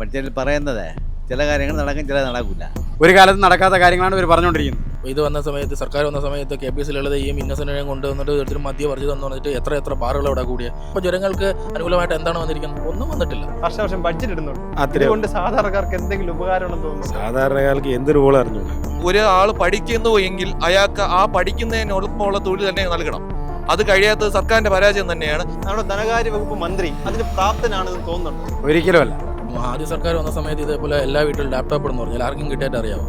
ബഡ്ജറ്റിൽ പറയുന്നത് ചില കാര്യങ്ങൾ നടക്കും ചില നടക്കില്ല ഒരു കാലത്ത് നടക്കാത്ത കാര്യങ്ങളാണ് ഇവർ പറഞ്ഞുകൊണ്ടിരിക്കുന്നത്. ഇത് വന്ന സമയത്ത് സർക്കാർ വന്ന സമയത്ത് കെ പി സി ലളിതയും ഇന്നസെന്റിനെയും കൊണ്ടുവന്നിട്ട് ഒരിക്കലും മദ്യ വർജിതം എന്ന് പറഞ്ഞിട്ട് എത്ര എത്ര ബാറുകൾ അവിടെ കൂടിയ. അപ്പോൾ ജനങ്ങൾക്ക് അനുകൂലമായിട്ട് എന്താണ് വന്നിരിക്കുന്നത്? ഒന്നും വന്നിട്ടില്ല. വർഷം വർഷം ബഡ്ജറ്റ് ഇടുന്നുണ്ട് അതുകൊണ്ട് സാധാരണക്കാർക്ക് എന്തെങ്കിലും ഉപകാരമാണെന്ന് തോന്നുന്നു. സാധാരണക്കാർക്ക് എന്തൊരു റോൾ അറിഞ്ഞു? ഒരാൾ പഠിക്കുന്നു എങ്കിൽ അയാൾക്ക് ആ പഠിക്കുന്നതിനൊപ്പമുള്ള തൊഴിൽ തന്നെ നൽകണം. അത് കഴിയാത്തത് സർക്കാരിന്റെ പരാജയം തന്നെയാണ്. നമ്മുടെ ധനകാര്യ വകുപ്പ് മന്ത്രി അതിന് പ്രാപ്തനാണെന്ന് തോന്നുന്നുണ്ട്? ഒരിക്കലും അല്ല ആദ്യ സർക്കാർ വന്ന സമയത്ത് ഇതേപോലെ എല്ലാ വീട്ടിലും ലാപ്ടോപ്പ് എന്ന് പറഞ്ഞാൽ ആർക്കും കിട്ടിയിട്ട് അറിയാമോ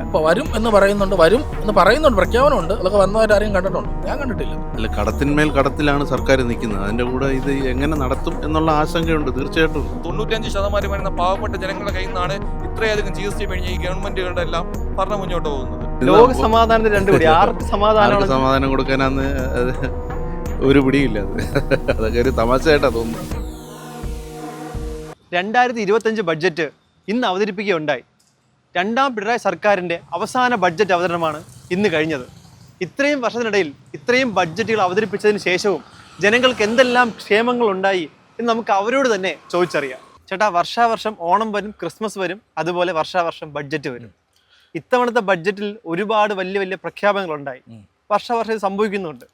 അപ്പൊ വരും എന്ന് പറയുന്നുണ്ട് വരും എന്ന് പറയുന്നുണ്ട് പ്രഖ്യാപനമുണ്ട് അതൊക്കെ വന്നവർ ആരെയും കണ്ടിട്ടുണ്ട്. ഞാൻ കണ്ടിട്ടില്ല. അല്ല കടത്തിന്മേൽ കടത്തിലാണ് സർക്കാർ നിൽക്കുന്നത്. അതിന്റെ കൂടെ ഇത് എങ്ങനെ നടത്തും എന്നുള്ള ആശങ്കയുണ്ട് തീർച്ചയായിട്ടും. തൊണ്ണൂറ്റഞ്ച് ശതമാനം വരുന്ന പാവപ്പെട്ട ജനങ്ങളുടെ കയ്യിൽ നിന്നാണ് ഇത്രയധികം ജി എസ് ടി പിഴിഞ്ഞ് ഈ ഗവൺമെന്റുകളുടെ എല്ലാം ഭരണം മുന്നോട്ട് പോകുന്നത്. ലോക സമാധാനത്തിന് രണ്ട് പിടി. ആർക്ക് സമാധാനം സമാധാനം കൊടുക്കാനാന്ന് ഒരു പിടിയില്ല അതൊക്കെ ഒരു തമാശയായിട്ടാ തോന്നുന്നു രണ്ടായിരത്തി ഇരുപത്തഞ്ച് ബഡ്ജറ്റ് ഇന്ന് അവതരിപ്പിക്കുകയുണ്ടായി. രണ്ടാം പിണറായി സർക്കാരിന്റെ അവസാന ബഡ്ജറ്റ് അവതരണമാണ് ഇന്ന് കഴിഞ്ഞത്. ഇത്രയും വർഷത്തിനിടയിൽ ഇത്രയും ബഡ്ജറ്റുകൾ അവതരിപ്പിച്ചതിന് ശേഷവും ജനങ്ങൾക്ക് എന്തെല്ലാം ക്ഷേമങ്ങൾ ഉണ്ടായി എന്ന് നമുക്ക് അവരോട് തന്നെ ചോദിച്ചറിയാം. ചേട്ടാ വർഷാവർഷം ഓണം വരും ക്രിസ്മസ് വരും അതുപോലെ വർഷാവർഷം ബഡ്ജറ്റ് വരും. ഇത്തവണത്തെ ബഡ്ജറ്റിൽ ഒരുപാട് വലിയ വലിയ പ്രഖ്യാപനങ്ങളുണ്ടായി. വർഷാവർഷം ഇത് സംഭവിക്കുന്നുണ്ട്.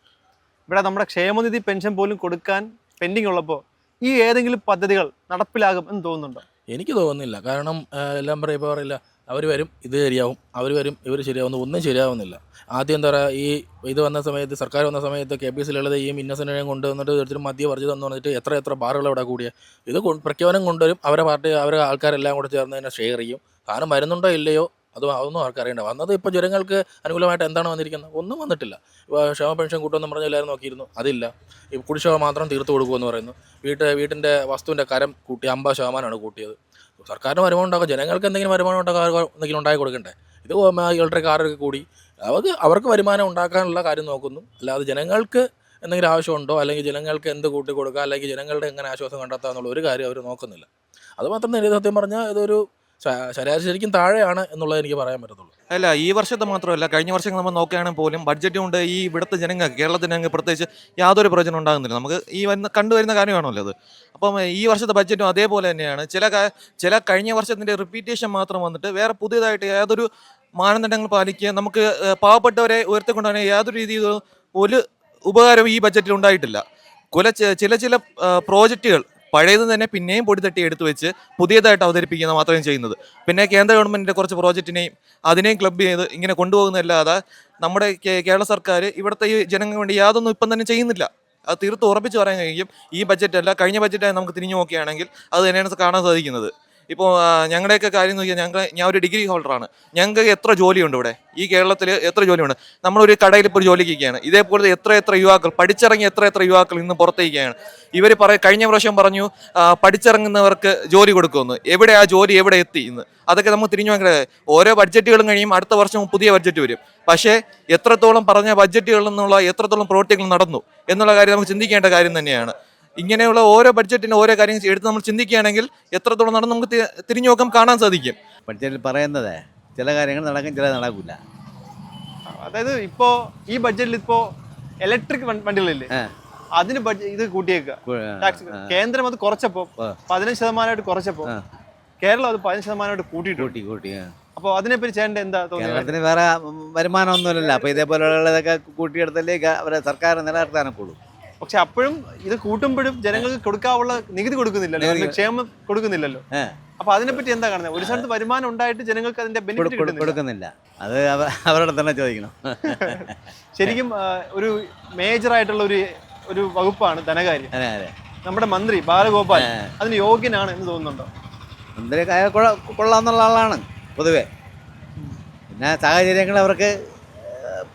ഇവിടെ നമ്മുടെ ക്ഷേമനിധി പെൻഷൻ പോലും കൊടുക്കാൻ പെൻഡിങ് ഉള്ളപ്പോൾ ഈ ഏതെങ്കിലും പദ്ധതികൾ നടപ്പിലാകും എന്ന് തോന്നുന്നുണ്ടോ? എനിക്ക് തോന്നുന്നില്ല. കാരണം എല്ലാം പറയുമ്പോൾ പറയില്ല. അവർ വരും ഇത് ശരിയാവും. അവർ വരും ഇവർ ശരിയാവുന്നു. ഒന്നും ശരിയാവുന്നില്ല. ആദ്യം എന്താ പറയുക ഈ ഇത് വന്ന സമയത്ത് സർക്കാർ വന്ന സമയത്ത് കെ പി എസ് ലളിതയും ഇന്നസെന്റിനെയും കൊണ്ടുവന്നിട്ട് തീർച്ചയായും മദ്യ വർജിതം എന്ന് പറഞ്ഞിട്ട് എത്ര എത്ര ബാറുകൾ അവിടെ കൂടിയ. ഇത് പ്രഖ്യാപനം കൊണ്ടുവരും. അവരെ പാർട്ടി അവരെ ആൾക്കാരെല്ലാം കൂടെ ചേർന്ന് തന്നെ ഷെയർ ചെയ്യും. കാരണം വരുന്നുണ്ടോ ഇല്ലയോ? അത് അതൊന്നും ആർക്കറിയണ്ട വന്നത് ഇപ്പോൾ ജനങ്ങൾക്ക് അനുകൂലമായിട്ട് എന്താണ് വന്നിരിക്കുന്നത്? ഒന്നും വന്നിട്ടില്ല. ഇപ്പോൾ ക്ഷേമ പെൻഷൻ കൂട്ടുമെന്ന് പറഞ്ഞ എല്ലാവരും നോക്കിയിരുന്നു. അതില്ല. ഈ കുടിശ്ശിക മാത്രം തീർത്തു കൊടുക്കുമെന്ന് പറയുന്നു. വീട്ട് വീട്ടിന്റെ വസ്തുവിന്റെ കരം കൂട്ടി അമ്പത് ശതമാനമാണ് കൂട്ടിയത്. സർക്കാരിന് വരുമാനം ഉണ്ടാക്കുക ജനങ്ങൾക്ക് എന്തെങ്കിലും വരുമാനം ഉണ്ടാക്കാൻ എന്തെങ്കിലും ഉണ്ടാക്കി കൊടുക്കണ്ടേ? ഇത് ഇലക്ട്രിക് കാറൊക്കെ കൂടി. അവർക്ക് അവർക്ക് വരുമാനം ഉണ്ടാക്കാനുള്ള കാര്യം നോക്കുന്നു. അല്ലാതെ ജനങ്ങൾക്ക് എന്തെങ്കിലും ആവശ്യമുണ്ടോ? അല്ലെങ്കിൽ ജനങ്ങൾക്ക് എന്ത് കൂട്ടി കൊടുക്കുക അല്ലെങ്കിൽ ജനങ്ങളുടെ എങ്ങനെ ആശ്വാസം കണ്ടെത്തുക എന്നുള്ള ഒരു കാര്യം അവർ നോക്കുന്നില്ല. അതുമാത്രം തന്നെ സത്യം പറഞ്ഞാൽ ഇതൊരു ശ- ശരാശരി ശരിക്കും താഴെയാണ് എന്നുള്ളത് എനിക്ക് പറയാൻ പറ്റത്തുള്ളൂ. അല്ല ഈ വർഷത്തെ മാത്രമല്ല കഴിഞ്ഞ വർഷം നമ്മൾ നോക്കുകയാണെങ്കിൽ പോലും ബഡ്ജറ്റ് കൊണ്ട് ഈ ഇവിടുത്തെ ജനങ്ങൾക്ക് കേരളത്തിന് ജനങ്ങൾ പ്രത്യേകിച്ച് യാതൊരു പ്രയോജനം ഉണ്ടാകുന്നില്ല. നമുക്ക് ഈ വരുന്ന കണ്ടുവരുന്ന കാര്യമാണല്ലോ അത്. അപ്പം ഈ വർഷത്തെ ബഡ്ജറ്റും അതേപോലെ തന്നെയാണ്. ചില ചില കഴിഞ്ഞ വർഷത്തിന്റെ റിപ്പീറ്റേഷൻ മാത്രം വന്നിട്ട് വേറെ പുതിയതായിട്ട് യാതൊരു മാനദണ്ഡങ്ങൾ പാലിക്കുക നമുക്ക് പാവപ്പെട്ടവരെ ഉയർത്തിക്കൊണ്ടുവരാൻ യാതൊരു രീതിയിലും ഒരു ഉപകാരവും ഈ ബഡ്ജറ്റിൽ ഉണ്ടായിട്ടില്ല. കുല ചില ചില പ്രോജക്റ്റുകൾ പഴയത് തന്നെ പിന്നെയും പൊടി എടുത്തു വെച്ച് പുതിയതായിട്ട് അവതരിപ്പിക്കുന്ന മാത്രമേ ചെയ്യുന്നത്. പിന്നെ കേന്ദ്ര ഗവൺമെന്റിന്റെ കുറച്ച് പ്രോജക്റ്റിനെയും അതിനെയും ക്ലബ് ചെയ്ത് ഇങ്ങനെ കൊണ്ടുപോകുന്നതല്ലാതെ നമ്മുടെ കേരള സർക്കാർ ഇവിടുത്തെ ഈ ജനങ്ങൾക്ക് വേണ്ടി യാതൊന്നും ഇപ്പം തന്നെ ചെയ്യുന്നില്ല. അത് തീർത്ത് ഉറപ്പിച്ച് പറയാൻ കഴിയും ഈ ബജറ്റല്ല കഴിഞ്ഞ ബജറ്റായി നമുക്ക് തിരിഞ്ഞു നോക്കുകയാണെങ്കിൽ അത് തന്നെയാണ് കാണാൻ സാധിക്കുന്നത്. ഇപ്പോൾ ഞങ്ങളുടെയൊക്കെ കാര്യം നോക്കിയാൽ ഞങ്ങൾ ഞാൻ ഒരു ഡിഗ്രി ഹോൾഡറാണ് ഞങ്ങൾക്ക് എത്ര ജോലിയുണ്ട് ഇവിടെ? ഈ കേരളത്തിൽ എത്ര ജോലിയുണ്ട്? നമ്മളൊരു കടയിൽ ഇപ്പോൾ ഒരു ജോലിക്കുകയാണ് ഇതേപോലെ എത്ര എത്ര യുവാക്കൾ പഠിച്ചിറങ്ങിയ എത്ര എത്ര യുവാക്കൾ ഇന്ന് പുറത്തേക്കാണ് ഇവർ പറ കഴിഞ്ഞ പ്രാവശ്യം പറഞ്ഞു പഠിച്ചിറങ്ങുന്നവർക്ക് ജോലി കൊടുക്കുമെന്ന്. എവിടെ ആ ജോലി എവിടെ എത്തി ഇന്ന്? അതൊക്കെ നമുക്ക് തിരിഞ്ഞു നോക്കണേ ഓരോ ബഡ്ജറ്റുകളും കഴിയും അടുത്ത വർഷം പുതിയ ബഡ്ജറ്റ് വരും. പക്ഷേ എത്രത്തോളം പറഞ്ഞ ബഡ്ജറ്റുകളിൽ നിന്നുള്ള എത്രത്തോളം പ്രവൃത്തികൾ നടന്നു എന്നുള്ള കാര്യം നമുക്ക് ചിന്തിക്കേണ്ട കാര്യം തന്നെയാണ്. ഇങ്ങനെയുള്ള ഓരോ ബഡ്ജറ്റിന് ഓരോ കാര്യങ്ങൾ എടുത്ത് നമ്മൾ ചിന്തിക്കുകയാണെങ്കിൽ എത്രത്തോളം നടന്ന് നമുക്ക് തിരിഞ്ഞു നോക്കാം കാണാൻ സാധിക്കും. ബഡ്ജറ്റിൽ പറയുന്നത് ചില കാര്യങ്ങൾ നടക്കും ചില നടക്കില്ല അതായത് ഇപ്പോ ഈ ബഡ്ജറ്റിൽ ഇപ്പോ ഇലക്ട്രിക് വണ്ടികളില്ലേ. അതിന് ബഡ്ജറ്റ് ഇത് കൂട്ടിയേക്കുക. ടാക്സ് കേന്ദ്രം അത് കുറച്ചപ്പോ പതിനഞ്ച് ശതമാനമായിട്ട് കുറച്ചപ്പോ കേരളം അത് പതിനഞ്ച് ശതമാനമായിട്ട് കൂട്ടിയിട്ട് കൂട്ടി കൂട്ടി ആ. അപ്പൊ അതിനെപ്പറ്റി ചെയ്യേണ്ട എന്താ കേരളത്തിന് വേറെ വരുമാനമൊന്നുമില്ലല്ലോ. അപ്പൊ ഇതേപോലെയുള്ളതൊക്കെ കൂട്ടിയെടുത്തല്ലേ അവരെ സർക്കാർ നിലനിർത്താനൊക്കുള്ളൂ പക്ഷെ അപ്പോഴും ഇത് കൂട്ടുമ്പോഴും ജനങ്ങൾക്ക് കൊടുക്കാവുള്ള നികുതി കൊടുക്കുന്നില്ലല്ലോ. ക്ഷേമം കൊടുക്കുന്നില്ലല്ലോ. അപ്പൊ അതിനെപ്പറ്റി എന്താ കാണുന്നത് ഒരു സ്ഥലത്ത് വരുമാനം ഉണ്ടായിട്ട് ജനങ്ങൾക്ക് അതിന്റെ ബെനിഫിറ്റ് കൊടുക്കുന്നില്ല. അത് അവരുടെ തന്നെ ചോദിക്കണം. ശരിക്കും ഒരു മേജർ ആയിട്ടുള്ള ഒരു ഒരു വകുപ്പാണ് ധനകാര്യം. നമ്മുടെ മന്ത്രി ബാലഗോപാൽ അതിന് യോഗ്യനാണ് എന്ന് തോന്നുന്നുണ്ടോ? മന്ത്രി കൊള്ളാന്നുള്ള ആളാണ് പൊതുവെ. പിന്നെ സാഹചര്യങ്ങൾ അവർക്ക്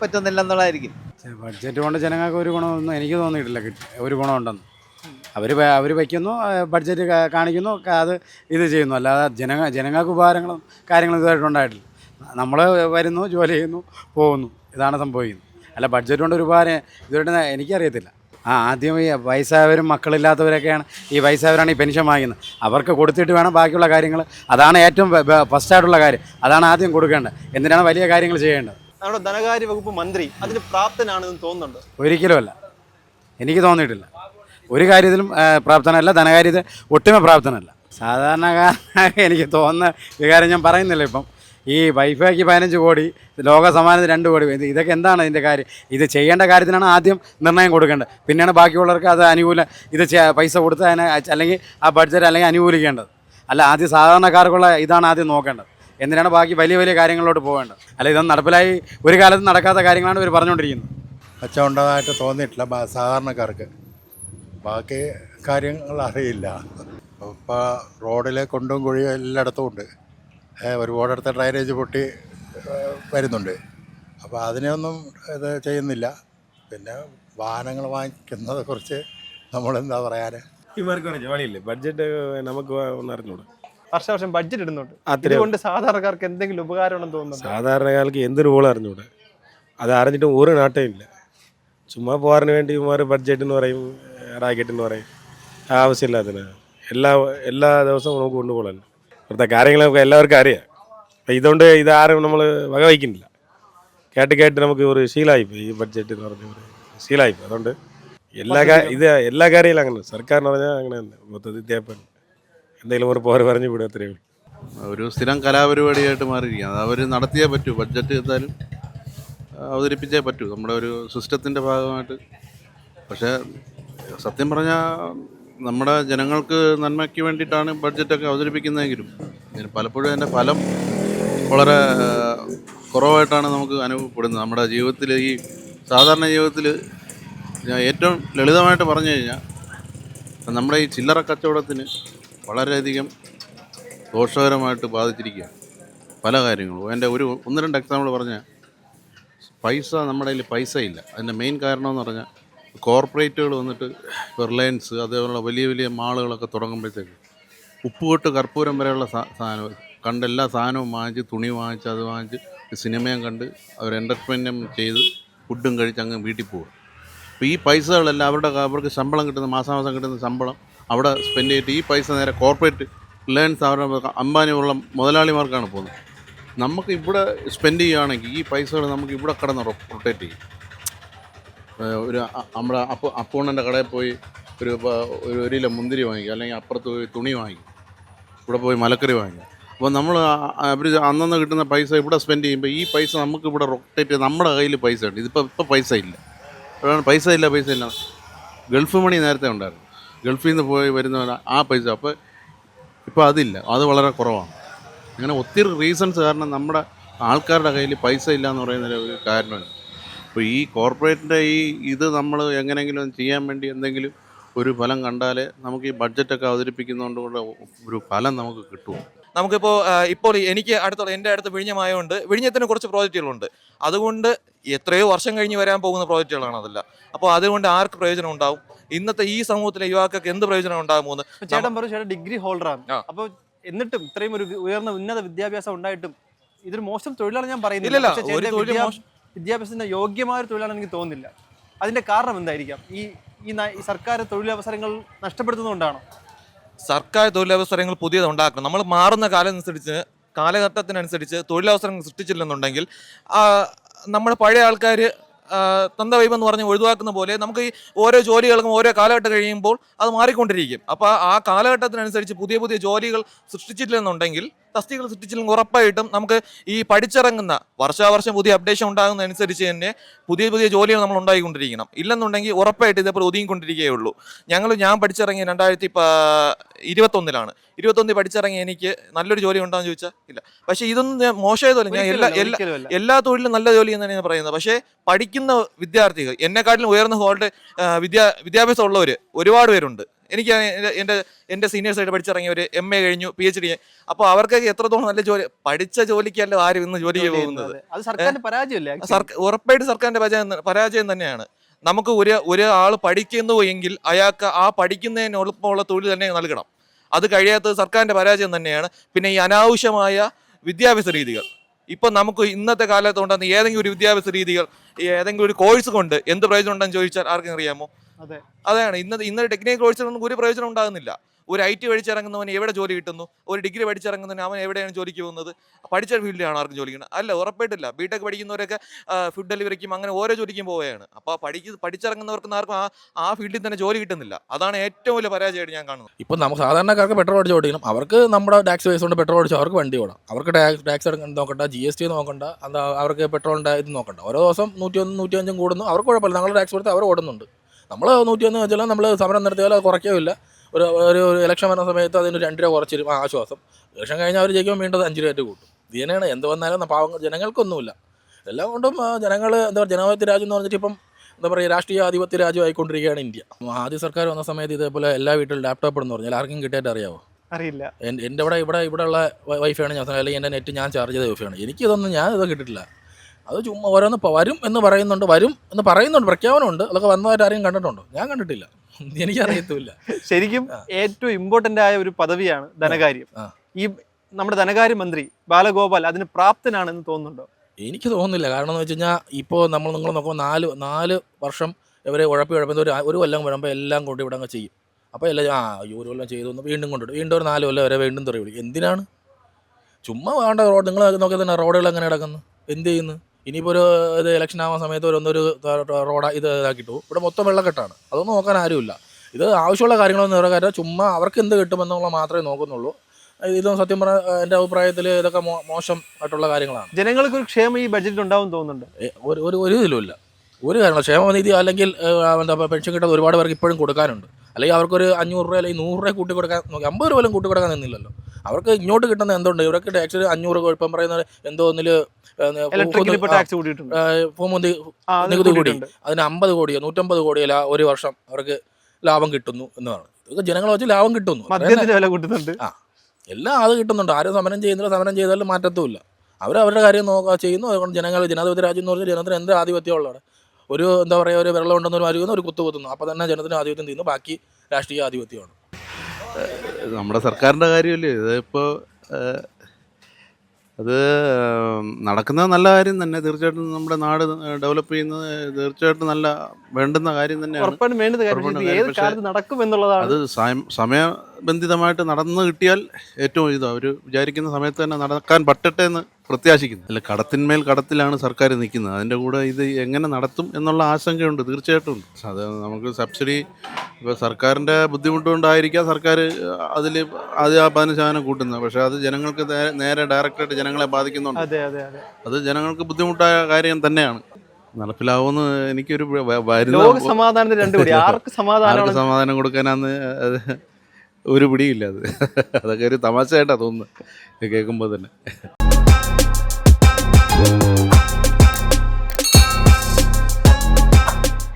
പറ്റുന്നില്ല പറ്റുന്നില്ലെന്നുള്ളതായിരിക്കും ബഡ്ജറ്റ് കൊണ്ട് ജനങ്ങൾക്ക് ഒരു ഗുണമൊന്നും എനിക്ക് തോന്നിയിട്ടില്ല ഒരു ഗുണമുണ്ടെന്ന്. അവർ അവർ വയ്ക്കുന്നു ബഡ്ജറ്റ് കാണിക്കുന്നു അത് ഇത് ചെയ്യുന്നു. അല്ലാതെ ജനങ്ങ ജനങ്ങൾക്ക് ഉപകാരങ്ങളും കാര്യങ്ങളും ഇതുമായിട്ട് ഉണ്ടായിട്ടില്ല. നമ്മൾ വരുന്നു ജോലി ചെയ്യുന്നു പോകുന്നു. ഇതാണ് സംഭവിക്കുന്നത്. അല്ല ബഡ്ജറ്റ് കൊണ്ട് ഒരു ഇതുമായിട്ട് എനിക്കറിയത്തില്ല. ആ ആദ്യം ഈ വയസ്സായവരും മക്കളില്ലാത്തവരൊക്കെയാണ് ഈ വയസ്സായവരാണ് ഈ പെൻഷൻ വാങ്ങിക്കുന്നത്. അവർക്ക് കൊടുത്തിട്ട് വേണം ബാക്കിയുള്ള കാര്യങ്ങൾ അതാണ് ഏറ്റവും ഫസ്റ്റായിട്ടുള്ള കാര്യം. അതാണ് ആദ്യം കൊടുക്കേണ്ടത്. എന്തിനാണ് വലിയ കാര്യങ്ങൾ ചെയ്യേണ്ടത്? നമ്മുടെ ധനകാര്യ വകുപ്പ് മന്ത്രി അതിന് പ്രാപ്തനാണെന്ന് തോന്നുന്നുണ്ട്? ഒരിക്കലുമല്ല. എനിക്ക് തോന്നിയിട്ടില്ല. ഒരു കാര്യത്തിലും പ്രാപ്തനല്ല ധനകാര്യത്തിൽ ഒട്ടുമേ പ്രാപ്തനല്ല. സാധാരണക്കാരനായ എനിക്ക് തോന്നുന്ന വികാരം ഞാൻ പറയുന്നില്ല ഇപ്പം. ഈ വൈഫൈക്ക് പതിനഞ്ച് കോടി ലോക സമാനത്തിന് രണ്ട് കോടി ഇത് ഇതൊക്കെ എന്താണ് ഇതിന്റെ കാര്യം? ഇത് ചെയ്യേണ്ട കാര്യത്തിനാണ് ആദ്യം നിർണയം കൊടുക്കേണ്ടത്. പിന്നെയാണ് ബാക്കിയുള്ളവർക്ക് അത് അനുകൂല ഇത് പൈസ കൊടുത്ത് അതിനെ അല്ലെങ്കിൽ ആ ബഡ്ജറ്റ് അല്ലെങ്കിൽ അനുകൂലിക്കേണ്ടത്. അല്ല ആദ്യം സാധാരണക്കാർക്കുള്ള ഇതാണ് ആദ്യം നോക്കേണ്ടത്. എന്തിനാണ് ബാക്കി വലിയ വലിയ കാര്യങ്ങളിലോട്ട് പോകേണ്ടത്? അല്ല ഇതൊന്നും നടപ്പിലായി ഒരു കാലത്ത് നടക്കാത്ത കാര്യങ്ങളാണ് ഇവർ പറഞ്ഞുകൊണ്ടിരിക്കുന്നത്. മെച്ചമുണ്ടതായിട്ട് തോന്നിയിട്ടില്ല സാധാരണക്കാർക്ക്. ബാക്കി കാര്യങ്ങൾ അറിയില്ല. ഇപ്പോൾ റോഡിലെ കുണ്ടും കുഴിയും എല്ലായിടത്തും ഉണ്ട്. ഒരുപാടടുത്ത് ഡ്രൈനേജ് പൊട്ടി വരുന്നുണ്ട്. അപ്പോൾ അതിനെയൊന്നും ഇത് ചെയ്യുന്നില്ല. പിന്നെ വാഹനങ്ങൾ വാങ്ങിക്കുന്നത് കുറിച്ച് നമ്മളെന്താ പറയാൻ ഇവർക്ക് ജോലിയില്ലേ ബഡ്ജറ്റ് നമുക്ക് ഒന്ന് അറിഞ്ഞൂടാ വർഷാവർഷം ബഡ്ജറ്റ് ഇടുന്നുണ്ട്. അതുകൊണ്ട് സാധാരണക്കാർക്ക് എന്തെങ്കിലും ഉപകാരമാണെന്ന് തോന്നുന്നു സാധാരണക്കാർക്ക് എന്തൊരു ബോൾ അറിഞ്ഞൂടെ അത് അറിഞ്ഞിട്ട് ഒരു നാട്ടേ ഇല്ല. ചുമ്മാ പോകാറിന് വേണ്ടി ഇവന്മാർ ബഡ്ജറ്റ് എന്ന് പറയും റാക്കറ്റ് എന്ന് പറയും. ആവശ്യമില്ല അതിന് എല്ലാ എല്ലാ ദിവസവും നമുക്ക് കൊണ്ടുപോകണം ഇവിടുത്തെ കാര്യങ്ങളൊക്കെ എല്ലാവർക്കും അറിയാം. അപ്പം ഇതുകൊണ്ട് ഇത് ആരും നമ്മൾ വകവയ്ക്കുന്നില്ല കേട്ട് കേട്ട് നമുക്ക് ഒരു ശീലമായിപ്പോയി ഈ ബഡ്ജറ്റ് എന്ന് പറഞ്ഞ ഒരു ശീലമായിപ്പോയി അതുകൊണ്ട് എല്ലാ ഇത് എല്ലാ കാര്യങ്ങളും അങ്ങനെ സർക്കാരിന് പറഞ്ഞാൽ അങ്ങനെ തന്നെ. മൊത്തത്തിൽ വിദ്യാഭ്യാസം എന്തെങ്കിലും ഒരു പോര് പറഞ്ഞു വിടും അത്രയേ ഒരു സ്ഥിരം കലാപരിപാടിയായിട്ട് മാറിയിരിക്കുകയാണ്. അത് അവർ നടത്തിയേ പറ്റൂ. ബഡ്ജറ്റ് എന്തായാലും അവതരിപ്പിച്ചേ പറ്റൂ. നമ്മുടെ ഒരു സിസ്റ്റത്തിന്റെ ഭാഗമായിട്ട്. പക്ഷേ സത്യം പറഞ്ഞാൽ നമ്മുടെ ജനങ്ങൾക്ക് നന്മയ്ക്ക് വേണ്ടിയിട്ടാണ് ബഡ്ജറ്റൊക്കെ അവതരിപ്പിക്കുന്നതെങ്കിലും പലപ്പോഴും അതിന്റെ ഫലം വളരെ കുറവായിട്ടാണ് നമുക്ക് അനുഭവപ്പെടുന്നത്. നമ്മുടെ ജീവിതത്തിൽ ഈ സാധാരണ ജീവിതത്തിൽ ഏറ്റവും ലളിതമായിട്ട് പറഞ്ഞു കഴിഞ്ഞാൽ നമ്മുടെ ഈ ചില്ലറ കച്ചവടത്തിന് വളരെയധികം ദോഷകരമായിട്ട് ബാധിച്ചിരിക്കുകയാണ് പല കാര്യങ്ങളും. എന്റെ ഒരു ഒന്ന് രണ്ട് എക്സാമ്പിൾ പറഞ്ഞാൽ പൈസ നമ്മുടെ കയ്യിൽ പൈസ ഇല്ല അതിന്റെ മെയിൻ കാരണം എന്ന് പറഞ്ഞാൽ കോർപ്പറേറ്റുകൾ വന്നിട്ട് റിലയൻസ് അതേപോലുള്ള വലിയ വലിയ മാളുകളൊക്കെ തുടങ്ങുമ്പോഴത്തേക്ക് ഉപ്പുകൊട്ട് കർപ്പൂരം വരെയുള്ള സാധനം കണ്ട എല്ലാ സാധനവും വാങ്ങിച്ച് തുണി വാങ്ങിച്ച് അത് വാങ്ങിച്ച് സിനിമയും കണ്ട് അവർ എന്റർടൈൻമെന്റും ചെയ്ത് ഫുഡും കഴിച്ച് അങ്ങ് വീട്ടിൽ പോകും അപ്പോൾ ഈ പൈസകളെല്ലാം അവരുടെ അവർക്ക് ശമ്പളം കിട്ടുന്ന മാസാമാസം കിട്ടുന്ന ശമ്പളം അവിടെ സ്പെൻഡ് ചെയ്തിട്ട് ഈ പൈസ നേരെ കോർപ്പറേറ്റ് റിലയൻസ് അവരുടെ അംബാനി ഉള്ള മുതലാളിമാർക്കാണ് പോകുന്നത്. നമുക്ക് ഇവിടെ സ്പെൻഡ് ചെയ്യുകയാണെങ്കിൽ ഈ പൈസകൾ നമുക്ക് ഇവിടെ കിടന്ന് റൊട്ടേറ്റ് ചെയ്യും. ഒരു നമ്മുടെ അപ്പ അപ്പോണന്റെ കടയിൽ പോയി ഒരു ഒരു ഒരു കിലോ മുന്തിരി വാങ്ങിക്കുക അല്ലെങ്കിൽ അപ്പുറത്ത് പോയി തുണി വാങ്ങിക്കും ഇവിടെ പോയി മലക്കറി വാങ്ങിക്കുക. അപ്പോൾ നമ്മൾ അവർ അന്നന്ന് കിട്ടുന്ന പൈസ ഇവിടെ സ്പെൻഡ് ചെയ്യുമ്പോൾ ഈ പൈസ നമുക്ക് ഇവിടെ റൊട്ടേറ്റ് നമ്മുടെ കയ്യിൽ പൈസ ഉണ്ട്. ഇതിപ്പോൾ ഇപ്പോൾ പൈസ ഇല്ല. പൈസ ഇല്ല പൈസ ഇല്ല. ഗൾഫ് മണി നേരത്തെ ഉണ്ടായിരുന്നു. ഗൾഫിൽ നിന്ന് പോയി വരുന്ന ആ പൈസ. അപ്പോൾ ഇപ്പോൾ അതില്ല. അത് വളരെ കുറവാണ്. അങ്ങനെ ഒത്തിരി റീസൺസ് കാരണം നമ്മുടെ ആൾക്കാരുടെ കയ്യിൽ പൈസ ഇല്ല എന്ന് പറയുന്ന ഒരു കാരണമാണ്. അപ്പോൾ ഈ കോർപ്പറേറ്റിന്റെ ഈ ഇത് നമ്മൾ എങ്ങനെയെങ്കിലും ചെയ്യാൻ വേണ്ടി എന്തെങ്കിലും ഒരു ഫലം കണ്ടാലേ നമുക്ക് ഈ ബഡ്ജറ്റൊക്കെ അവതരിപ്പിക്കുന്നതുകൊണ്ട് കൂടെ ഒരു ഫലം നമുക്ക് കിട്ടും. നമുക്കിപ്പോൾ ഇപ്പോൾ എനിക്ക് അടുത്തുള്ള എന്റെ അടുത്ത് വിഴിഞ്ഞമായതുകൊണ്ട് വിഴിഞ്ഞത്തിന് കുറച്ച് പ്രോജക്റ്റുകളുണ്ട്. അതുകൊണ്ട് എത്രയോ വർഷം കഴിഞ്ഞ് വരാൻ പോകുന്ന പ്രോജക്റ്റുകളാണ് അതല്ല. അപ്പോൾ അതുകൊണ്ട് ആർക്ക് പ്രയോജനം ഉണ്ടാവും ഇന്നത്തെ ഈ സമൂഹത്തിലെ യുവാക്കൾക്ക് എന്ത് പ്രയോജനം ഉണ്ടാകുമെന്ന് ചേട്ടൻ പറഞ്ഞു ചേട്ടൻ ഡിഗ്രി ഹോൾഡറാണ് ആണ്. അപ്പോൾ എന്നിട്ടും ഇത്രയും ഒരു ഉയർന്ന ഉന്നത വിദ്യാഭ്യാസം ഉണ്ടായിട്ടും ഇതൊരു മോശം തൊഴിലാണ് ഞാൻ പറയുന്നില്ല. വിദ്യാഭ്യാസത്തിന്റെ യോഗ്യമായ ഒരു തൊഴിലാണ് എനിക്ക് തോന്നുന്നില്ല. അതിന്റെ കാരണം എന്തായിരിക്കാം? ഈ ഈ സർക്കാർ തൊഴിലവസരങ്ങൾ നഷ്ടപ്പെടുത്തുന്നതുകൊണ്ടാണോ? സർക്കാർ തൊഴിലവസരങ്ങൾ പുതിയത് ഉണ്ടാക്കണം. നമ്മൾ മാറുന്ന കാലം അനുസരിച്ച് കാലഘട്ടത്തിനനുസരിച്ച് തൊഴിലവസരങ്ങൾ സൃഷ്ടിച്ചില്ലെന്നുണ്ടെങ്കിൽ നമ്മുടെ പഴയ ആൾക്കാർ തന്തവൈബ് എന്ന് പറഞ്ഞ് ഒഴിവാക്കുന്ന പോലെ നമുക്ക് ഈ ഓരോ ജോലികൾക്കും ഓരോ കാലഘട്ടം കഴിയുമ്പോൾ അത് മാറിക്കൊണ്ടിരിക്കും. അപ്പോൾ ആ കാലഘട്ടത്തിനനുസരിച്ച് പുതിയ പുതിയ ജോലികൾ സൃഷ്ടിച്ചിട്ടില്ലെന്നുണ്ടെങ്കിൽ തസ്തികൾ സൃഷ്ടിച്ചില്ലെങ്കിൽ ഉറപ്പായിട്ടും നമുക്ക് ഈ പഠിച്ചിറങ്ങുന്ന വർഷാവർഷം പുതിയ അപ്ഡേഷൻ ഉണ്ടാകുന്നതനുസരിച്ച് തന്നെ പുതിയ പുതിയ ജോലികൾ നമ്മൾ ഉണ്ടായിക്കൊണ്ടിരിക്കണം. ഇല്ലെന്നുണ്ടെങ്കിൽ ഉറപ്പായിട്ട് ഇതേപോലെ ഒതുങ്ങിക്കൊണ്ടിരിക്കുകയുള്ളൂ. ഞങ്ങൾ ഞാൻ പഠിച്ചിറങ്ങിയ രണ്ടായിരത്തി ഇരുപത്തൊന്നിലാണ്. ഇരുപത്തൊന്നിൽ പഠിച്ചിറങ്ങി എനിക്ക് നല്ലൊരു ജോലി ഉണ്ടാകുന്ന ചോദിച്ചാൽ ഇല്ല. പക്ഷേ ഇതൊന്നും ഞാൻ മോശമായതല്ല. ഞാൻ എല്ലാ എല്ലാ. എല്ലാ തൊഴിലും നല്ല ജോലി എന്ന് തന്നെയാണ് പറയുന്നത്. പക്ഷേ പഠിക്കുന്ന വിദ്യാർത്ഥികൾ എന്നെക്കാട്ടിലും ഉയർന്ന ഹോൾഡ് വിദ്യാ വിദ്യാഭ്യാസം ഉള്ളവർ ഒരുപാട് പേരുണ്ട്. എനിക്ക് എന്റെ എന്റെ സീനിയേഴ്സ് ആയിട്ട് പഠിച്ചിറങ്ങിയവർ എം എ കഴിഞ്ഞു പി എച്ച് ഡി അപ്പോൾ അവർക്കൊക്കെ എത്രത്തോളം നല്ല ജോലി പഠിച്ച ജോലിക്കല്ല ആരും ഇന്ന് ജോലി പോകുന്നത്? സർക്കാർ ഉറപ്പായിട്ട് സർക്കാരിന്റെ പരാജയം പരാജയം തന്നെയാണ്. നമുക്ക് ഒരു ഒരാൾ പഠിക്കുന്നു എങ്കിൽ അയാൾക്ക് ആ പഠിക്കുന്നതിന് എളുപ്പമുള്ള തൊഴിൽ തന്നെ നൽകണം. അത് കഴിയാത്തത് സർക്കാരിന്റെ പരാജയം തന്നെയാണ്. പിന്നെ ഈ അനാവശ്യമായ വിദ്യാഭ്യാസ രീതികൾ. ഇപ്പം നമുക്ക് ഇന്നത്തെ കാലത്ത് ഉണ്ടാകുന്ന ഏതെങ്കിലും ഒരു വിദ്യാഭ്യാസ രീതികൾ ഏതെങ്കിലും ഒരു കോഴ്സ് കൊണ്ട് എന്ത് പ്രയോജനം ഉണ്ടെന്ന് ചോദിച്ചാൽ ആർക്കും അറിയാമോ. അതാണ്. ഇന്നത്തെ ഇന്നത്തെ ടെക്നിക്കൽ കോഴ്സിനൊന്നും ഒരു പ്രയോജനം ഉണ്ടാകുന്നില്ല. ഒരു ഐ ടി പഠിച്ചിറങ്ങുന്നവന് എവിടെ ജോലി കിട്ടുന്നു? ഒരു ഡിഗ്രി പഠിച്ചിറങ്ങുന്നവന് അവൻ എവിടെയാണ് ജോലിക്ക് പോകുന്നത്? പഠിച്ച ഫീൽഡിലാണ് ആർക്കും ജോലി കിട്ടുന്നത്? അല്ല ഉറപ്പായിട്ടില്ല. ബി ടെക് പഠിക്കുന്നവരൊക്കെ ഫുഡ് ഡെലിവറിക്കും അങ്ങനെ ഓരോ ജോലിക്കും പോവുകയാണ്. അപ്പോൾ പഠിക്ക് പഠിച്ചിറങ്ങുന്നവർക്ക് ആർക്കും ആ ആ ഫീൽഡിൽ തന്നെ ജോലി കിട്ടുന്നില്ല. അതാണ് ഏറ്റവും വലിയ പരാജയമായിട്ട് ഞാൻ കാണുന്നത്. ഇപ്പം നമുക്ക് സാധാരണക്കാർക്ക് പെട്രോൾ അടിച്ച് ഓടിക്കണം. അവർക്ക് നമ്മുടെ ടാക്സ് വൈസ് കൊണ്ട് പെട്രോൾ അടിച്ച് അവർക്ക് വണ്ടി ഓടാം. അവർക്ക് ടാക്സ് ടാക്സ് എടുക്കാൻ നോക്കണ്ട ജി എസ് ടി നോക്കണ്ട എന്താ അവർക്ക് പെട്രോളിന്റെ ഇത് നോക്കണ്ട. ഓരോ ദിവസം നൂറ്റി ഒന്ന് നൂറ്റി അഞ്ചും കൂടുന്നു. അവർക്ക് കുഴപ്പമില്ല. ഞങ്ങളുടെ ടാക്സ് കൊടുത്ത് അവർ ഓടുന്നുണ്ട്. നമ്മൾ നൂറ്റി ഒന്ന് വെച്ചാൽ നമ്മൾ സമരം നടത്തിയാൽ അത് കുറയ്ക്കില്ല ഒരു ഒരു ഇലക്ഷൻ വരുന്ന സമയത്ത് അതിന് രണ്ട് രൂപ കുറച്ച് തരും ആ ആശ്വാസം. ഇലക്ഷൻ കഴിഞ്ഞാൽ അവർ ജയിക്കുമ്പോൾ വീണ്ടും അഞ്ച് രൂപ കൂട്ടും. ഇത് തന്നെയാണ്. എന്ത് വന്നാലും പാവങ്ങൾ ജനങ്ങൾക്കൊന്നുമില്ല. എല്ലാം കൊണ്ടും ജനങ്ങൾ എന്താ പറയുക ജനാധിപത്യ രാജ്യം എന്ന് പറഞ്ഞിട്ട് ഇപ്പം എന്താ പറയുക രാഷ്ട്രീയ ആധിപത്യ രാജ്യമായിക്കൊണ്ടിരിക്കുകയാണ് ഇന്ത്യ. ആദ്യ സർക്കാർ വന്ന സമയത്ത് ഇതേപോലെ എല്ലാ വീട്ടിലും ലാപ്ടോപ്പ് എന്ന് പറഞ്ഞാൽ ആർക്കും കിട്ടിയിട്ട് അറിയാവോ? അറിയില്ല. എന്റെ ഇവിടെ ഇവിടെ ഇവിടെ ഉള്ള വൈഫാണ് ഞാൻ അല്ലെങ്കിൽ എന്റെ നെറ്റ് ഞാൻ ചാർജ് ചെയ്ത വൈഫാണ് എനിക്കിതൊന്നും ഞാൻ ഇത് കിട്ടിയിട്ടില്ല. അത് ചുമ്മാ ഓരോന്ന് വരും എന്ന് പറയുന്നുണ്ട് വരും എന്ന് പറയുന്നുണ്ട് പ്രഖ്യാപനമുണ്ട് അതൊക്കെ വന്നതായിട്ട് ആരെയും കണ്ടിട്ടുണ്ടോ? ഞാൻ കണ്ടിട്ടില്ല. എനിക്കറിയത്തുമില്ല. ശരിക്കും ഏറ്റവും ഇമ്പോർട്ടന്റ് ആയ ഒരു പദവിയാണ് ധനകാര്യം. ഈ നമ്മുടെ ധനകാര്യ മന്ത്രി ബാലഗോപാൽ അതിന് പ്രാപ്തനാണെന്ന് തോന്നുന്നുണ്ടോ? എനിക്ക് തോന്നുന്നില്ല. കാരണം എന്ന് വെച്ച് കഴിഞ്ഞാൽ ഇപ്പോൾ നമ്മൾ നിങ്ങൾ നോക്കുമ്പോൾ നാല് നാല് വർഷം ഇവരെ ഉഴപ്പി ഉഴപ്പുന്ന ഒരു ഒരു കൊല്ലം വരുമ്പോൾ എല്ലാം കൊണ്ട് ഇവിടെ അങ്ങ് ചെയ്യും. അപ്പോൾ എല്ലാം ആ ഒരു കൊല്ലം ചെയ്തു വീണ്ടും കൊണ്ടിട്ട് വീണ്ടും ഒരു നാല് കൊല്ലം വരെ വീണ്ടും തെറി വിളിക്കും. എന്തിനാണ്? ചുമ്മാ വേണ്ട റോഡ് നിങ്ങൾ നോക്കിയാൽ തന്നെ റോഡുകൾ എങ്ങനെ കിടക്കുന്നു? എന്ത് ചെയ്യുന്നു? ഇനിയിപ്പോൾ ഒരു ഇത് ഇലക്ഷൻ ആവാൻ സമയത്ത് ഒരു ഒന്നൊരു റോഡ് ഇത് ഇതാക്കിട്ടു ഇവിടെ മൊത്തം വെള്ളക്കെട്ടാണ്. അതൊന്നും നോക്കാൻ ആരുമില്ല. ഇത് ആവശ്യമുള്ള കാര്യങ്ങളൊന്നും നിറവേറ്റാൻ ചുമ്മാ അവർക്ക് എന്ത് കിട്ടുമെന്നുള്ള മാത്രമേ നോക്കുന്നുള്ളൂ. ഇതും സത്യം പറഞ്ഞ എന്റെ അഭിപ്രായത്തിൽ ഇതൊക്കെ മോശം ആയിട്ടുള്ള കാര്യങ്ങളാണ്. ജനങ്ങൾക്ക് ഒരു ക്ഷേമം ഈ ബഡ്ജറ്റിൽ ഉണ്ടാവും തോന്നുന്നുണ്ട്. ഒരു ഒരു ഒരു ഇതിലുമില്ല. ഒരു കാരണം ക്ഷേമനിധി അല്ലെങ്കിൽ എന്താ പെൻഷൻ കിട്ടാൻ ഒരുപാട് പേർക്ക് ഇപ്പോഴും കൊടുക്കാനുണ്ട്. അല്ലെങ്കിൽ അവർക്കൊരു അഞ്ഞൂറ് രൂപ അല്ലെങ്കിൽ നൂറ് രൂപ കൂട്ടി കൊടുക്കാൻ നോക്കി അമ്പത് രൂപ പോലും കൂട്ടി കൊടുക്കാൻ നിന്നില്ലല്ലോ. അവർക്ക് ഇങ്ങോട്ട് കിട്ടുന്ന എന്തുണ്ട്? ഇവർക്ക് ടാക്സ് അഞ്ഞൂറ് ഇപ്പം പറയുന്നത് എന്തോ ഒന്നിൽ ഭൂമന്തി നികുതി കൂടി. അതിന് അമ്പത് കോടിയോ നൂറ്റമ്പത് കോടിയോ ഒരു വർഷം അവർക്ക് ലാഭം കിട്ടുന്നു എന്നാണ് ഇതൊക്കെ ജനങ്ങളെ വെച്ച് ലാഭം കിട്ടുന്നു. അത്രയും മദ്യത്തിന്റെ വില കൂട്ടുന്നുണ്ട്. ആ എല്ലാം അത് കിട്ടുന്നുണ്ട്. ആരും സമരം ചെയ്യുന്നില്ല സമരം ചെയ്താലും മാറ്റത്തുമില്ല. അവർ അവരുടെ കാര്യം നോക്കുക ചെയ്യുന്നു. അതുകൊണ്ട് ജനങ്ങൾ ജനാധിപത്യ രാജ്യം എന്ന് പറഞ്ഞാൽ ജനത്തിന് എന്ത് ആധിപത്യം ഉള്ളവിടെ ഒരു എന്താ പറയുക ഒരു വെള്ളം ഉണ്ടെന്ന് അറിയുന്നു ഒരു കുത്തു കുത്തുന്നു. അപ്പോൾ തന്നെ ജനത്തിന് ആധിപത്യം തീരുന്നു. ബാക്കി രാഷ്ട്രീയ ആധിപത്യമാണ്. നമ്മുടെ സർക്കാരിന്റെ കാര്യമല്ലേ? ഇതിപ്പോൾ അത് നടക്കുന്നത് നല്ല കാര്യം തന്നെ. തീർച്ചയായിട്ടും നമ്മുടെ നാട് ഡെവലപ്പ് ചെയ്യുന്നത് തീർച്ചയായിട്ടും നല്ല വേണ്ടുന്ന കാര്യം തന്നെയാണ്. അത് സമയം സമയബന്ധിതമായിട്ട് നടന്നു കിട്ടിയാൽ ഏറ്റവും ഇതാ അവർ വിചാരിക്കുന്ന സമയത്ത് തന്നെ നടക്കാൻ പറ്റട്ടെ എന്ന് പ്രത്യാശിക്കുന്നു. അല്ല കടത്തിന്മേൽ കടത്തിലാണ് സർക്കാർ നിൽക്കുന്നത്. അതിന്റെ കൂടെ ഇത് എങ്ങനെ നടത്തും എന്നുള്ള ആശങ്കയുണ്ട് തീർച്ചയായിട്ടും ഉണ്ട്. അത് നമുക്ക് സബ്സിഡി ഇപ്പോൾ സർക്കാരിന്റെ ബുദ്ധിമുട്ട് കൊണ്ടായിരിക്കാം സർക്കാർ അതിൽ അത് ആ പതിനഞ്ച് ശതമാനം കൂട്ടുന്നത്. പക്ഷേ അത് ജനങ്ങൾക്ക് നേരെ ഡയറക്റ്റായിട്ട് ജനങ്ങളെ ബാധിക്കുന്നുണ്ട്. അതെ ജനങ്ങൾക്ക് ബുദ്ധിമുട്ടായ കാര്യം തന്നെയാണ്. നടപ്പിലാവുമെന്ന് എനിക്കൊരു വരുന്ന സമാധാനം കൊടുക്കാനാന്ന് ഒരു പിടിയില്ല അത്. അതൊക്കെ ഒരു തമാശയായിട്ടാണ് തോന്നുന്നത്. കേൾക്കുമ്പോൾ തന്നെ.